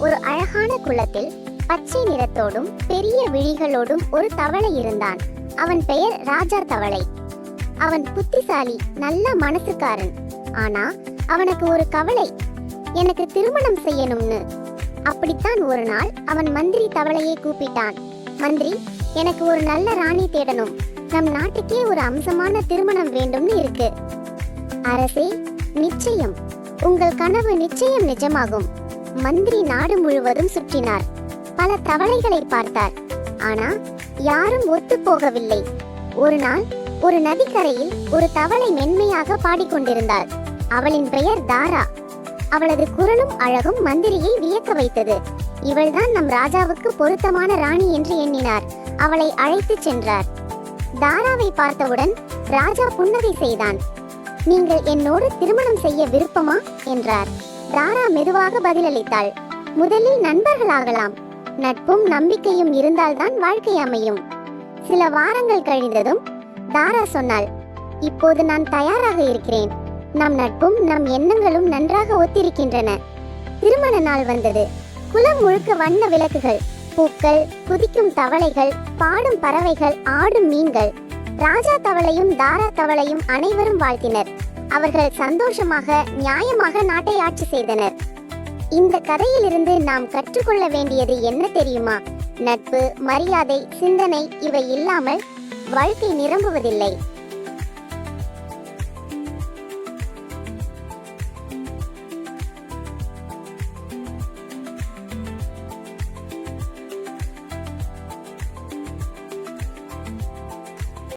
ஒரு அழகான குளத்தில் பச்சை நிறத்தோடும் பெரிய விழிகளோடும் ஒரு தவளை இருந்தான். அவன் பெயர் ராஜா தவளை. அவன் புத்திசாலி நல்ல மனசுக்காரன். ஆனா அவனுக்கு ஒரு கவலை. எனக்கு திருமணம் செய்யணும்னு. அப்படித்தான் ஒரு நாள் அவன் மந்திரி தவளையை கூப்பிட்டான். மந்திரி எனக்கு ஒரு நல்ல ராணி தேடணும். நம் நாட்டுக்கே ஒரு அம்சமான திருமணம் வேண்டும்னு இருக்கு. அரசே நிச்சயம். உங்கள் கனவு நிச்சயம் நிஜமாகும். மந்திரி நாடு முழுவதும் சுற்றினார். பல தவளைகளை பார்த்தார். ஆனா யாரும் ஒத்து போகவில்லை ஒரு நாள் ஒரு நதிக்கரையில் ஒரு தவளை மென்மையாக பாடிக்கொண்டிருந்தாள் அவளின் பெயர் தாரா. அவளது குரலும் அழகும் மந்திரியை வியக்க வைத்தது. இவள்தான் நம் ராஜாவுக்கு பொருத்தமான ராணி என்று எண்ணினார். அவளை அழைத்துச் சென்றார். தாராவை பார்த்தவுடன் ராஜா புன்னகை செய்தான். நீங்கள் என்னோடு திருமணம் செய்ய விருப்பமா? என்றார். தாரா மெதுவாக பதிலளித்தாள். முதலில் நண்பர்களாகலாம் நட்பும் நம்பிக்கையும் இருந்தால்தான் வாழ்க்கை அமையும். சில வாரங்கள் கழிந்ததும் தாரா சொன்னாள் இப்போது நான் தயாராக இருக்கிறேன். நம் நட்பும் நம் எண்ணங்களும் நன்றாக ஒத்திருக்கின்றன. திருமண நாள் வந்தது. குளம் முழுக்க வண்ண விளக்குகள் பூக்கள் குதிக்கும் தவளைகள் பாடும் பறவைகள் ஆடும் மீன்கள். ராஜா தவளையும் தாரா தவளையும் அனைவரும் வாழ்த்தினர். அவர்கள் சந்தோஷமாக நியாயமாக நாட்டை ஆட்சி செய்தனர். இந்த கதையிலிருந்து நாம் கற்றுக்கொள்ள வேண்டியது என்ன தெரியுமா? நட்பு மரியாதை சிந்தனை இவை இல்லாமல் வாழ்க்கை நிரம்புவதில்லை.